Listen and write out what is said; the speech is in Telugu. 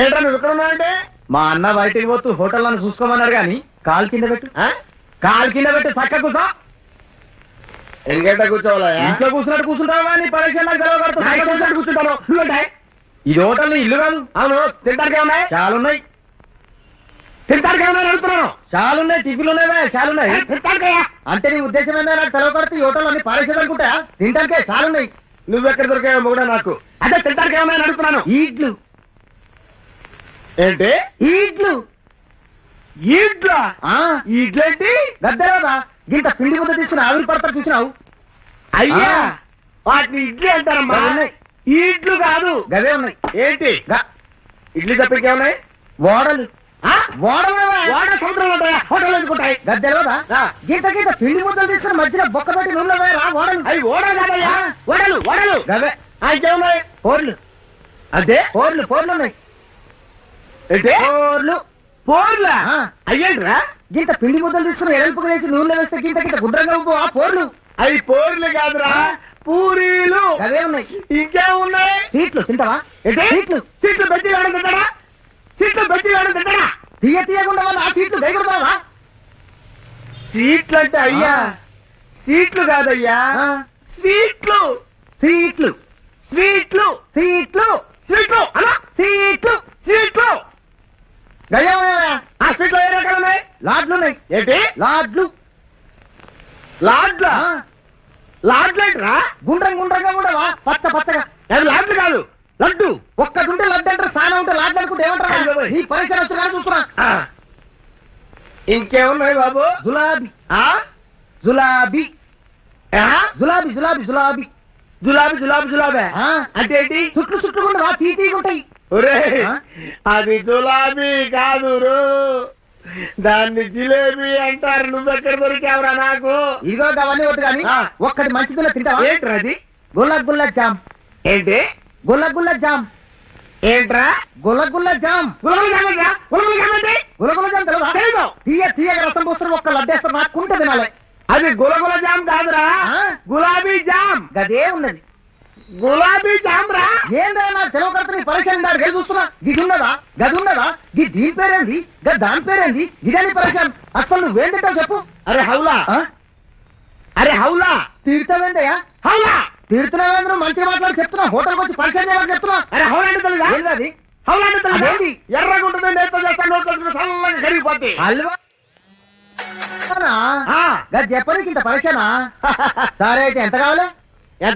ఏంట్రా నువ్వు ఇక్కడ ఉన్నావంటే? మా అన్న బయటికి పోతూ హోటల్ నన్ను చూసుకోమన్నాడు గాని కాలు కింద పెట్టు? కాలు కింద పెట్టు చక్క కూర్చో. ఇంకేట కూర్చోవాలా ఇంట్లో కూర్చున్నట్టు కూర్చుంటావు కానీ పరీక్ష వచ్చినట్టు కూర్చుంటాను? ఇది హోటల్ నీ ఇల్లు కాదు. అవును తింటానికి ఏమున్నాయి? చాలా ఉన్నాయి తింటానికి ఏమున్నాయి అడుగుతున్నాను? చాలా ఉన్నాయి టిఫిన్లు ఉన్నాయి చాలా ఉన్నాయి అంటే నీ ఉద్దేశం ఏంటో నాకు తెలవకూడదు ఈ హోటల్ అన్ని పారేసేది అనుకుంటా? తింటానికే చాలా ఉన్నాయి నువ్వెక్కడ దొరికావు మొగుడా నాకు? అదే తింటానికి ఏమున్నాయని అడుగుతున్నాను. ఈడ్లు ఏంటి? ఈడ్లు ఈడ్లా ఆ. ఈడ్లేంటి గద్దెరాదా ఇంత పిండి ముద్ద తీసుకుని ఆవిరి పడతా చూసినావు. అయ్యా. వాటిని ఇడ్లీ అంటారమ్మా. ఈడ్లు కాదు. గవే ఉన్నాయి. ఏంటి? ఇడ్లీ తప్పికే ఉన్నాయి ఓడలు. గీత గీత పిండి ముద్దలు తీసుకుని మధ్యలో బొక్క పెట్టి నూనెలో వేయరా ఓడలు. అవి ఓడలు కాదయ్యా. ఓడలు ఓడలు. ఆ, ఇంకేమున్నాయి? పోర్లు. అదే పోర్లు పోర్లు ఉన్నాయి. పోర్లు. అయ్యేంట్రా? గీత పిండి ముద్దలు తీసుకుని ఎలుపుకు వేసి నూనెలో వేస్తే గీత గీత గుడ్రంగా ఉప్పు ఆ పోర్లు? అవి పోర్లు కాదురా. పూరీలు. గవే ఉన్నాయి. ఇంకేమున్నాయి సీట్లు తింటావా? ఏంటి? సీట్లు. సీట్లు బెడ్డీ వేయడం తింటాడా? సీట్లు బెడ్డీ వేయడం తింటాడా? తీయ తీయకుండా ఆ సీట్లు వేయకూడదా సీట్లు అంటే అయ్యా సీట్లు కాదయ్యా. సీట్లు. సీట్లు. స్వీట్లు సీట్లు. స్వీట్లు అలా. సీట్లు. సీట్లు. స్వీట్లు ఏ రకాలు ఉన్నాయి? లాడ్లు ఉన్నాయి. ఏంటి? లాడ్లు. లాడ్లా? గుండ్రం గుండ్రంగా ఉండవా? పచ్చ పచ్చగా. అది లాడ్లు కాదు లడ్డు. ఒక్కటుంటే లడ్డు సానా ఉంటే లాడ్లు అనుకుంటే ఏమంటారు. నీ పరిసర చూస్తున్నా. ఇంకేమున్నాయి బాబు? జులాబీ. ఆ? జులాబీ? జులాబీ జులాబీ జులాబీ. జులాబీ జులాబీ జులాబీ? అంటే ఏంటి? చుట్లు చుట్లు ఉండవా? తీతీగా ఉంటాయి. ఒరే? అది గులాబీ కాదు. దాన్ని జిలేబీ అంటారు. నువ్వెక్కడ దొరికావురా నాకు? ఇదిగో అవన్నీ వద్దు కానీ. ఒక్కటి మంచి గుల్ల తింటావా? ఏంట్రా అది? గుల్ల గుల్ల జామ్. ఏంటి? గుల్ల గుల్ల జామ్. ఏంట్రా? గుల్ల గుల్ల జామ్. కామెంటి గుల్ల గుల్ల జామ్ తెలుసా. తీయ తీయగా రసం పోస్తారు ఒక్క లడ్డేస్తారు నాకు కుంట తినాలి. అది గులగుల జామ్ కాదురా? గులాబీ జామ్. గదే ఉన్నది. గులాబీ జామ్ రా ఏందా నాకు తెలవకడత నీ పరిచయం దాడు గది చూస్తున్నా గిది ఉన్నదా? గది ఉన్నదా? గి దీని పేరేంది? గది దాని పేరేంది? ఇదని పరిచయం? అసలు నువ్వేంటో చెప్పు. అరే హౌలా? అరే హౌలా. తీర్థమేందయ్యా హౌలా. తీర్థనావేంద్రం మంచిగా మాట్లాడి చెప్తున్నా హోటల్కి వచ్చి పరిచయం చేయమని చెప్తున్నా అరే హౌలా అంటే తెలీదా? ఏంది హౌలా అంటే తెలీదా? అదేంటి? ఎర్రగుంటుంది నేత చేస్తాను నోట్లో చల్లగా కరిగిపోద్ది గది చెప్పడానికి ఇంత పరిచయనా సరే అయితే ఎంత కావాలి?